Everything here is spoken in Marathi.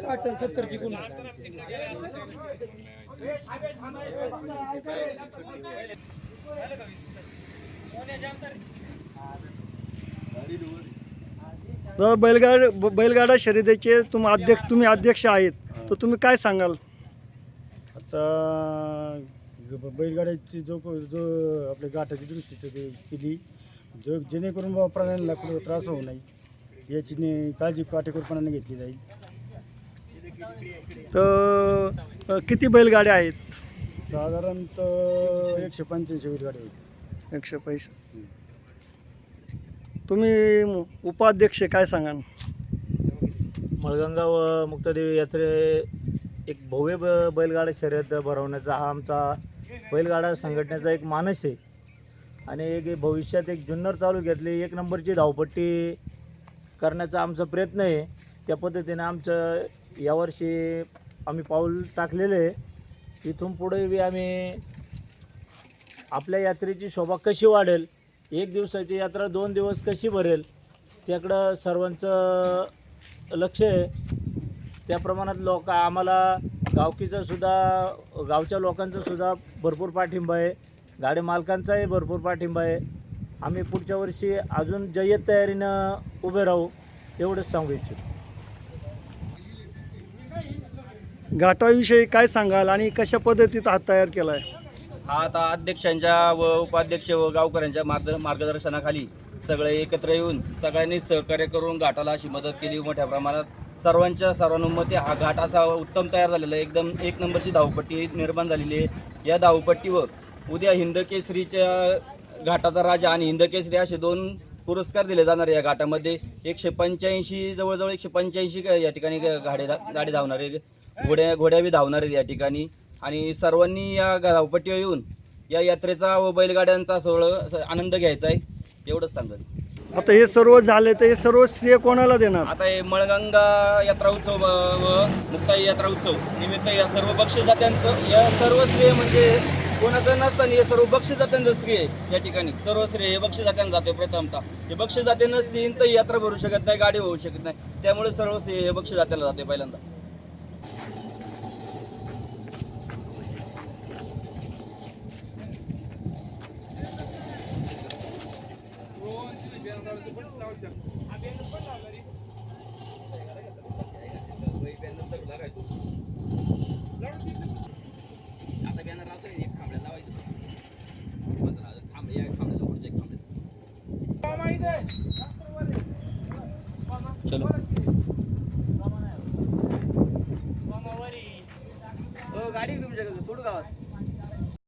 साठ सत्तरची गुण तर बैलगाड बैलगाडा शर्यतीचे तुम्ही अध्यक्ष तुम्ही अध्यक्ष आहेत. तर तुम्ही काय सांगाल? आता बैलगाड्याची जो जो आपल्या गाठाची दुरुस्तीचं ते केली जो जेणेकरून बाबा प्राण्यांना कुठं त्रास होऊ नये याची ने- काळजी काटेकोरपणाने घेतली जाईल. तर अ, किती बैलगाड्या आहेत? साधारणतः एकशे पंच्याऐंशी बैलगाड्या आहेत. एकशे पैसे. तुम्ही उपाध्यक्ष काय सांगाल? मळगंगा व मुक्तादेवी यात्रे एक भव्य ब बैलगाडा शर्यत भरवण्याचा हा आमचा बैलगाडा संघटनेचा एक मानस आहे. आणि एक भविष्यात एक जुन्नर तालुक्यातली एक नंबरची धावपट्टी करण्याचा आमचा प्रयत्न आहे. त्या पद्धतीने आमचं यावर्षी आम्ही पाऊल टाकलेलं आहे. इथून पुढे बी आम्ही आपल्या यात्रेची शोभा कशी वाढेल एक दिवसाची यात्रा दोन दिवस कशी भरेल त्याकडं सर्वांचं लक्ष आहे. त्या प्रमाणात लोक आम्हाला गावकीचं सुद्धा गावच्या लोकांचा सुद्धा भरपूर पाठिंबा आहे. गाडी मालकांचाही भरपूर पाठिंबा आहे. आम्ही पुढच्या वर्षी अजून जय्यत तयारीनं उभे राहू एवढंच सांगू इच्छितो. घाटाविषयी काय सांगाल आणि कशा पद्धतीत हा तयार केला आहे हा आता अध्यक्षांच्या व उपाध्यक्ष व गावकऱ्यांच्या मार्ग मार्गदर्शनाखाली सगळे एकत्र येऊन सगळ्यांनी सहकार्य करून घाटाला अशी मदत केली मोठ्या प्रमाणात सर्वांच्या सर्वानुमते हा घाट असा उत्तम तयार झालेला आहे. एकदम एक नंबरची धावपट्टी निर्माण झालेली आहे. या धावपट्टीवर उद्या हिंदकेसरीच्या घाटाचा राजा आणि हिंदकेसरी असे दोन पुरस्कार दिले जाणार या घाटामध्ये. एकशे पंच्याऐंशी जवळजवळ एकशे पंच्याऐंशी या ठिकाणी गाडी गाडी धावणार आहे. घोड्या घोड्या बी धावणार आहेत या ठिकाणी. आणि सर्वांनी या धावपट्टीवर येऊन या यात्रेचा व बैलगाड्यांचा सोहळं आनंद घ्यायचा आहे. एवढंच सांगत आता हे सर्व झाले तर हे सर्व श्रेय कोणाला देणार? आता हे मळगंगा यात्रा उत्सव व- व मुक्ताई यात्रा उत्सव निमित्त या सर्व बक्षीसदात्यांचं या सर्व श्रेय म्हणजे कोणाचं नसताना हे सर्व बक्षीसदात्यांचं श्रेय आहे या ठिकाणी. सर्व श्रेय हे बक्षीसदात्यांना जाते प्रथमतः. हे बक्षीसदाते नसतील तर ही यात्रा भरू शकत नाही गाडी होऊ शकत नाही. त्यामुळे सर्व श्रेय हे बक्षीसदात्याला जाते पहिल्यांदा. आता बॅनर लावतो एक खांबड्या लावायचं खांबड्या खांबड्याचा पुढच्या एक खांबड्या चलो हो, गाडी तुमच्याकडे सोडू गावात.